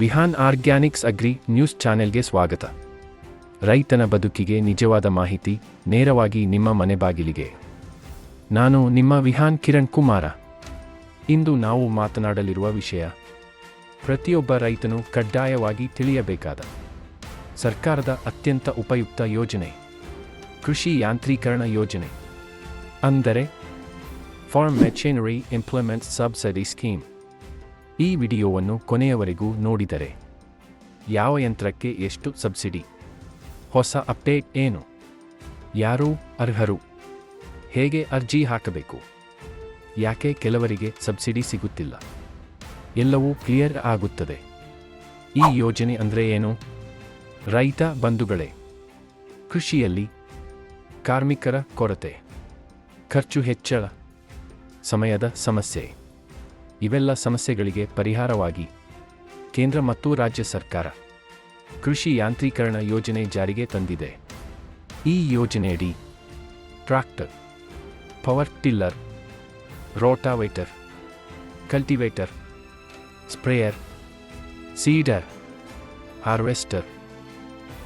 Vihaan organics agri news ಚಾನೆಲ್ಗೆ ಸ್ವಾಗತ. ರೈತನ ಬದುಕಿಗೆ ನಿಜವಾದ ಮಾಹಿತಿ, ನೇರವಾಗಿ ನಿಮ್ಮ ಮನೆ ಬಾಗಿಲಿಗೆ. ನಾನು ನಿಮ್ಮ ವಿಹಾನ್ ಕಿರಣ್ ಕುಮಾರ. ಇಂದು ನಾವು ಮಾತನಾಡಲಿರುವ ವಿಷಯ, ಪ್ರತಿಯೊಬ್ಬ ರೈತನು ಕಡ್ಡಾಯವಾಗಿ ತಿಳಿಯಬೇಕಾದ ಸರ್ಕಾರದ ಅತ್ಯಂತ ಉಪಯುಕ್ತ ಯೋಜನೆ, ಕೃಷಿ ಯಾಂತ್ರೀಕರಣ ಯೋಜನೆ, ಅಂದರೆ farm machinery implements subsidy scheme ಈ ವಿಡಿಯೋವನ್ನು ಕೊನೆಯವರೆಗೂ ನೋಡಿದರೆ ಯಾವ ಯಂತ್ರಕ್ಕೆ ಎಷ್ಟು ಸಬ್ಸಿಡಿ? ಹೊಸ ಅಪ್ಡೇಟ್ ಏನು? ಯಾರು ಅರ್ಹರು? ಹೇಗೆ ಅರ್ಜಿ ಹಾಕಬೇಕು? ಯಾಕೆ ಕೆಲವರಿಗೆ ಸಬ್ಸಿಡಿ ಸಿಗುತ್ತಿಲ್ಲ? ಎಲ್ಲವೂ ಕ್ಲಿಯರ್ ಆಗುತ್ತದೆ. ಈ ಯೋಜನೆ ಅಂದರೆ ಏನು? ರೈತ ಬಂಧುಗಳೇ, ಕೃಷಿಯಲ್ಲಿ ಕಾರ್ಮಿಕರ ಕೊರತೆ, ಖರ್ಚು ಹೆಚ್ಚಳ, ಸಮಯದ ಸಮಸ್ಯೆ. ಇವೆಲ್ಲ ಸಮಸ್ಯೆಗಳಿಗೆ ಪರಿಹಾರವಾಗಿ ಕೇಂದ್ರ ಮತ್ತು ರಾಜ್ಯ ಸರ್ಕಾರ ಕೃಷಿ ಯಾಂತ್ರೀಕರಣ ಯೋಜನೆ ಜಾರಿಗೆ ತಂದಿದೆ. ಈ ಯೋಜನೆಯಡಿ tractor power tiller, rotavator, cultivator, sprayer, seeder, harvester,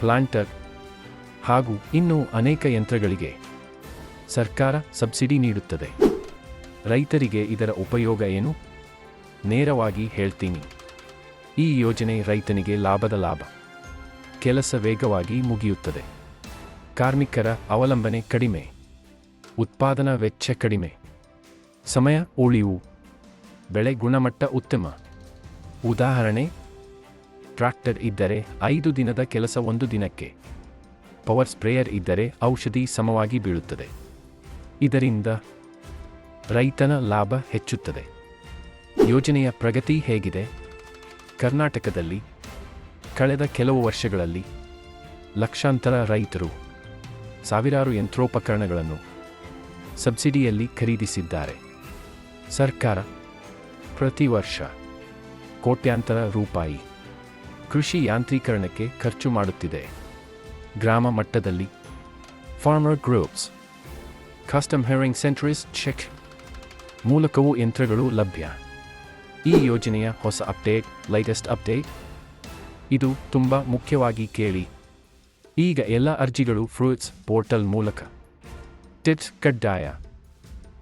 planter ಹಾಗೂ ಇನ್ನೂ ಅನೇಕ ಯಂತ್ರಗಳಿಗೆ ಸರ್ಕಾರ ಸಬ್ಸಿಡಿ ನೀಡುತ್ತದೆ. ರೈತರಿಗೆ ಇದರ ಉಪಯೋಗ ಏನು? ನೇರವಾಗಿ ಹೇಳ್ತೀನಿ. ಈ ಯೋಜನೆ ರೈತನಿಗೆ ಲಾಭದ ಲಾಭ. ಕೆಲಸ ವೇಗವಾಗಿ ಮುಗಿಯುತ್ತದೆ. ಕಾರ್ಮಿಕರ ಅವಲಂಬನೆ ಕಡಿಮೆ. ಉತ್ಪಾದನಾ ವೆಚ್ಚ ಕಡಿಮೆ. ಸಮಯ ಉಳಿವು. ಬೆಳೆ ಗುಣಮಟ್ಟ ಉತ್ತಮ. ಉದಾಹರಣೆ ಟ್ರಾಕ್ಟರ್ ಇದ್ದರೆ ಐದು ದಿನದ ಕೆಲಸ ಒಂದು ದಿನಕ್ಕೆ. ಪವರ್ ಸ್ಪ್ರೇಯರ್ ಇದ್ದರೆ ಔಷಧಿ ಸಮವಾಗಿ ಬೀಳುತ್ತದೆ. ಇದರಿಂದ ರೈತನ ಲಾಭ ಹೆಚ್ಚುತ್ತದೆ. ಯೋಜನೆಯ ಪ್ರಗತಿ ಹೇಗಿದೆ? ಕರ್ನಾಟಕದಲ್ಲಿ ಕಳೆದ ಕೆಲವು ವರ್ಷಗಳಲ್ಲಿ ಲಕ್ಷಾಂತರ ರೈತರು ಸಾವಿರಾರು ಯಂತ್ರೋಪಕರಣಗಳನ್ನು ಸಬ್ಸಿಡಿಯಲ್ಲಿ ಖರೀದಿಸಿದ್ದಾರೆ. ಸರ್ಕಾರ ಪ್ರತಿ ವರ್ಷ ಕೋಟ್ಯಾಂತರ ರೂಪಾಯಿ ಕೃಷಿ ಯಾಂತ್ರೀಕರಣಕ್ಕೆ ಖರ್ಚು ಮಾಡುತ್ತಿದೆ. ಗ್ರಾಮ ಮಟ್ಟದಲ್ಲಿ farmer groups custom hiring centres check ಮೂಲಕವೂ ಯಂತ್ರಗಳು ಲಭ್ಯ. ಈ ಯೋಜನೆಯ ಹೊಸ ಅಪ್ಡೇಟ್ ಲೈಟೆಸ್ಟ್ ಅಪ್ಡೇಟ್? ಇದು ತುಂಬ ಮುಖ್ಯವಾಗಿ ಕೇಳಿ. ಈಗ ಎಲ್ಲ ಅರ್ಜಿಗಳು ಫ್ರೂಟ್ಸ್ ಪೋರ್ಟಲ್ ಮೂಲಕ. ಟಿಟ್ಸ್ ಕಡ್ಡಾಯ.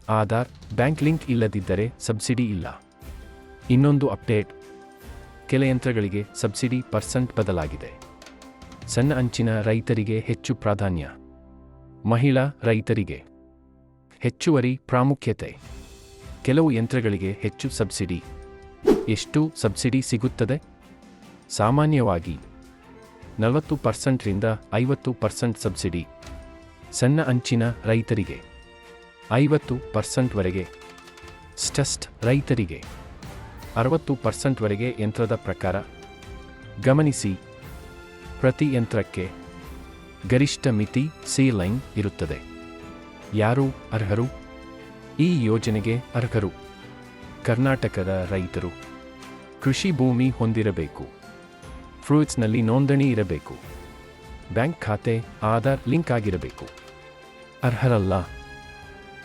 ಆಧಾರ್, ಬ್ಯಾಂಕ್ ಲಿಂಕ್ ಇಲ್ಲದಿದ್ದರೆ ಸಬ್ಸಿಡಿ ಇಲ್ಲ. ಇನ್ನೊಂದು ಅಪ್ಡೇಟ್. ಕೆಲ ಯಂತ್ರಗಳಿಗೆ ಸಬ್ಸಿಡಿ ಪರ್ಸೆಂಟ್ ಬದಲಾಗಿದೆ. ಸಣ್ಣ ಅಂಚಿನ ರೈತರಿಗೆ ಹೆಚ್ಚು ಪ್ರಾಧಾನ್ಯ. ಮಹಿಳಾ ರೈತರಿಗೆ ಹೆಚ್ಚುವರಿ ಪ್ರಾಮುಖ್ಯತೆ. ಕೆಲವು ಯಂತ್ರಗಳಿಗೆ ಹೆಚ್ಚು ಸಬ್ಸಿಡಿ. ಎಷ್ಟು ಸಬ್ಸಿಡಿ ಸಿಗುತ್ತದೆ? ಸಾಮಾನ್ಯವಾಗಿ ನಲವತ್ತು ಪರ್ಸೆಂಟ್ರಿಂದ ಐವತ್ತು ಪರ್ಸೆಂಟ್ ಸಬ್ಸಿಡಿ ಸಣ್ಣ ಅಂಚಿನ ರೈತರಿಗೆ, ಐವತ್ತು ಪರ್ಸೆಂಟ್ವರೆಗೆ ಸ್ಟಸ್ಟ್ ರೈತರಿಗೆ, ಅರವತ್ತು ಪರ್ಸೆಂಟ್ವರೆಗೆ ಯಂತ್ರದ ಪ್ರಕಾರ ಗಮನಿಸಿ. ಪ್ರತಿ ಯಂತ್ರಕ್ಕೆ ಗರಿಷ್ಠ ಮಿತಿ ಸಿ ಲೈನ್ ಇರುತ್ತದೆ. ಯಾರು ಅರ್ಹರು? ಈ ಯೋಜನೆಗೆ ಅರ್ಹರು. ಕರ್ನಾಟಕದ ರೈತರು ಕೃಷಿ ಭೂಮಿ ಹೊಂದಿರಬೇಕು. ಫ್ರೂಟ್ಸ್ನಲ್ಲಿ ನೋಂದಣಿ ಇರಬೇಕು. ಬ್ಯಾಂಕ್ ಖಾತೆ, ಆಧಾರ್ ಲಿಂಕ್ ಆಗಿರಬೇಕು. ಅರ್ಹರಲ್ಲ.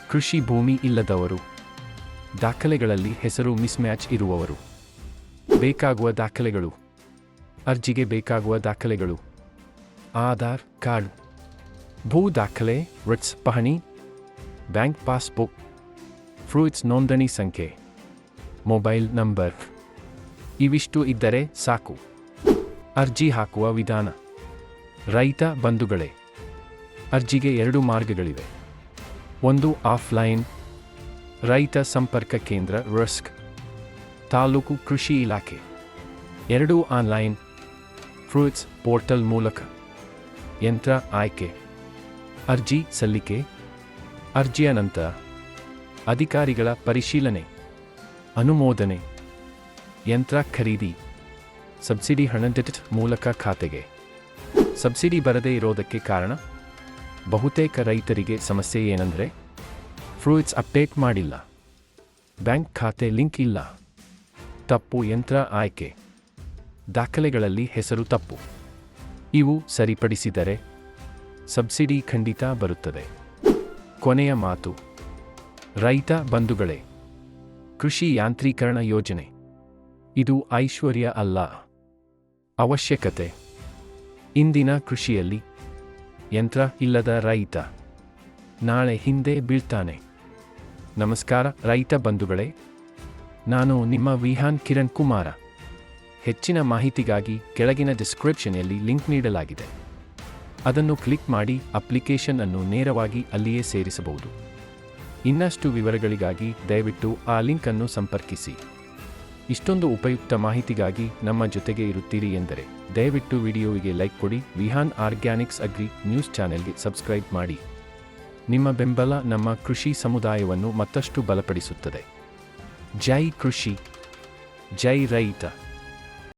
ಕೃಷಿ ಭೂಮಿ ಇಲ್ಲದವರು. ದಾಖಲೆಗಳಲ್ಲಿ ಹೆಸರು ಮಿಸ್ಮ್ಯಾಚ್ ಇರುವವರು. ಬೇಕಾಗುವ ದಾಖಲೆಗಳು. ಅರ್ಜಿಗೆ ಬೇಕಾಗುವ ದಾಖಲೆಗಳು. ಆಧಾರ್ ಕಾರ್ಡ್. ಭೂ ದಾಖಲೆ, ರಿಟ್ಸ್ ಪಹಣಿ, ಬ್ಯಾಂಕ್ ಪಾಸ್ಬುಕ್, ಫ್ರೂಟ್ಸ್ ನೋಂದಣಿ ಸಂಖ್ಯೆ. Mobile number. ಇವಿಷ್ಟು ಇದ್ದರೆ ಸಾಕು. ಅರ್ಜಿ ಹಾಕುವ ವಿಧಾನ. ರೈತ ಬಂಧುಗಳೇ. ಅರ್ಜಿಗೆ ಎರಡು ಮಾರ್ಗಗಳಿವೆ. ಒಂದು ಆಫ್ಲೈನ್. ರೈತ ಸಂಪರ್ಕ ಕೇಂದ್ರ ರಸ್ಕ್. ತಾಲೂಕು ಕೃಷಿ ಇಲಾಖೆ. ಎರಡು ಆನ್ಲೈನ್. ಫ್ರೂಟ್ಸ್ ಪೋರ್ಟಲ್ ಮೂಲಕ. ಯಂತ್ರ ಆಯ್ಕೆ. ಅರ್ಜಿ ಸಲ್ಲಿಕೆ. ಅರ್ಜಿಯ ನಂತರ. ಅಧಿಕಾರಿಗಳ ಪರಿಶೀಲನೆ. ಅನುಮೋದನೆ. ಯಂತ್ರ ಖರೀದಿ. ಸಬ್ಸಿಡಿ ಹಣ ಮೂಲಕ ಖಾತೆಗೆ. ಸಬ್ಸಿಡಿ ಬರದೇ ಇರೋದಕ್ಕೆ ಕಾರಣ? ಬಹುತೇಕ ರೈತರಿಗೆ ಸಮಸ್ಯೆ ಏನಂದರೆ, ಫ್ರೂಟ್ಸ್ ಅಪ್ಡೇಟ್ ಮಾಡಿಲ್ಲ. ಬ್ಯಾಂಕ್ ಖಾತೆ ಲಿಂಕ್ ಇಲ್ಲ. ತಪ್ಪು ಯಂತ್ರ ಆಯ್ಕೆ. ದಾಖಲೆಗಳಲ್ಲಿ ಹೆಸರು ತಪ್ಪು. ಇವು ಸರಿಪಡಿಸಿದರೆ ಸಬ್ಸಿಡಿ ಖಂಡಿತ ಬರುತ್ತದೆ. ಕೊನೆಯ ಮಾತು. ರೈತ ಬಂಧುಗಳೇ. ಕೃಷಿ ಯಾಂತ್ರೀಕರಣ ಯೋಜನೆ. ಇದು ಐಶ್ವರ್ಯ ಅಲ್ಲ. ಅವಶ್ಯಕತೆ. ಇಂದಿನ ಕೃಷಿಯಲ್ಲಿ ಯಂತ್ರ ಇಲ್ಲದ ರೈತ ನಾಳೆ ಹಿಂದೆ ಬೀಳ್ತಾನೆ. ನಮಸ್ಕಾರ ರೈತ ಬಂಧುಗಳೇ, ನಾನು ನಿಮ್ಮ ವಿಹಾನ್ ಕಿರಣ್ ಕುಮಾರ. ಹೆಚ್ಚಿನ ಮಾಹಿತಿಗಾಗಿ ಕೆಳಗಿನ ಡಿಸ್ಕ್ರಿಪ್ಷನಲ್ಲಿ ಲಿಂಕ್ ನೀಡಲಾಗಿದೆ. ಅದನ್ನು ಕ್ಲಿಕ್ ಮಾಡಿ ಅಪ್ಲಿಕೇಶನ್ ಅನ್ನು ನೇರವಾಗಿ ಅಲ್ಲಿಯೇ ಸೇರಿಸಬಹುದು. ಇನ್ನಷ್ಟು ವಿವರಗಳಿಗಾಗಿ ದಯವಿಟ್ಟು ಆ ಲಿಂಕ್ ಅನ್ನು ಸಂಪರ್ಕಿಸಿ. ಇಷ್ಟೊಂದು ಉಪಯುಕ್ತ ಮಾಹಿತಿಗಾಗಿ ನಮ್ಮ ಜೊತೆಗೆ ಇರುತ್ತೀರಿ ಎಂದರೆ ದಯವಿಟ್ಟು ವಿಡಿಯೋವಿಗೆ ಲೈಕ್ ಕೊಡಿ, ವಿಹಾನ್ ಆರ್ಗ್ಯಾನಿಕ್ಸ್ ಅಗ್ರಿ ನ್ಯೂಸ್ ಚಾನೆಲ್ಗೆ ಸಬ್ಸ್ಕ್ರೈಬ್ ಮಾಡಿ. ನಿಮ್ಮ ಬೆಂಬಲ ನಮ್ಮ ಕೃಷಿ ಸಮುದಾಯವನ್ನು ಮತ್ತಷ್ಟು ಬಲಪಡಿಸುತ್ತದೆ. ಜೈ ಕೃಷಿ, ಜೈ ರೈತ.